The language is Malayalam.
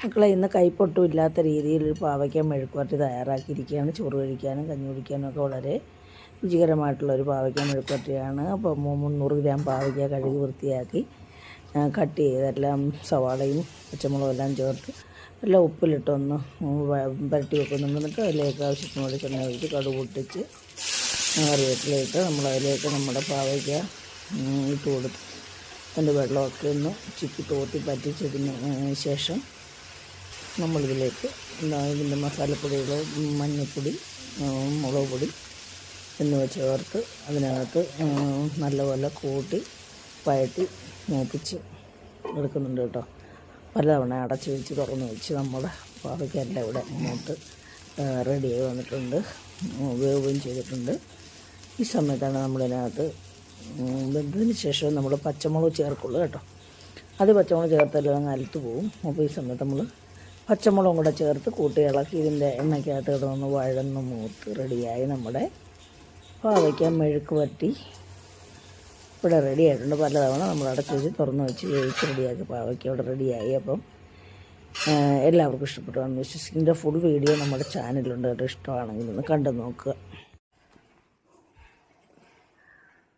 മക്കളെ ഇന്ന് കൈപ്പൊട്ടും ഇല്ലാത്ത രീതിയിൽ ഒരു പാവയ്ക്ക മെഴുക്കുവരട്ടി തയ്യാറാക്കിയിരിക്കുകയാണ്. ചോറ് കഴിക്കാനും കഞ്ഞി കുടിക്കാനും ഒക്കെ വളരെ രുചികരമായിട്ടുള്ള ഒരു പാവയ്ക്ക മെഴുക്കുവരട്ടിയാണ്. അപ്പോൾ മുന്നൂറ് ഗ്രാം പാവയ്ക്ക കഴുകി വൃത്തിയാക്കി കട്ട് ചെയ്തെല്ലാം സവാളയും പച്ചമുളകും എല്ലാം ചേർത്ത് എല്ലാം ഉപ്പിലിട്ടൊന്ന് പുരട്ടി വെക്കുന്നുണ്ട് എന്നിട്ട് അതിലേക്ക് ആവശ്യത്തിന് വെളിച്ചെണ്ണ ഒഴിച്ച് കടുക് പൊട്ടിച്ച് കറിവേപ്പിലയിട്ട് നമ്മളതിലേക്ക് നമ്മുടെ പാവയ്ക്ക ഇട്ട് കൊടുത്ത് അതിന്റെ വെള്ളമൊക്കെ ഒന്ന് ചിക്കി തോത്തി പറ്റിച്ചതിന് ശേഷം നമ്മളിതിലേക്ക് ഇതിന്റെ മസാലപ്പൊടികൾ മഞ്ഞൾപ്പൊടി മുളക് പൊടി എന്നിവ ചേർത്ത് അതിനകത്ത് നല്ലപോലെ കൂട്ടി പയറ്റി മൂപ്പിച്ച് എടുക്കുന്നുണ്ട് കേട്ടോ. പലതവണ അടച്ച് വെച്ച് തുറന്ന് വെച്ച് നമ്മുടെ പാവയ്ക്കെല്ലാം ഇവിടെ മൂത്ത് റെഡിയായി വന്നിട്ടുണ്ട്. വേവുകയും ചെയ്തിട്ടുണ്ട്. ഈ സമയത്താണ് നമ്മളിതിനകത്ത് വെന്തതിന് ശേഷം നമ്മൾ പച്ചമുളക് ചേർക്കുള്ളൂ കേട്ടോ. അത് പച്ചമുളക് ചേർത്തല്ലോ അങ്ങ് അലത്ത് പോവും അപ്പോൾ ഈ സമയത്ത് നമ്മൾ പച്ചമുളകും കൂടെ ചേർത്ത് കൂട്ടി ഇളക്കി ഇതിന്റെ എണ്ണയ്ക്കകത്ത് കിടന്ന് വഴന്ന് മൂത്ത് റെഡിയായി നമ്മുടെ പാവയ്ക്ക മെഴുക്ക് വറ്റി ഇവിടെ റെഡി ആയിട്ടുണ്ട്. പലതവണ നമ്മൾ അടച്ച് വെച്ച് തുറന്ന് വെച്ച് വേവിച്ച് റെഡിയാക്കി പാവയ്ക്ക ഇവിടെ റെഡിയായി അപ്പം എല്ലാവർക്കും ഇഷ്ടപ്പെട്ടു വിശ്വസിക്കുന്ന ഫുൾ വീഡിയോ നമ്മുടെ ചാനലിലുണ്ട് കേട്ടോ. ഇഷ്ടമാണെങ്കിൽ ഒന്ന് കണ്ടു നോക്കുക.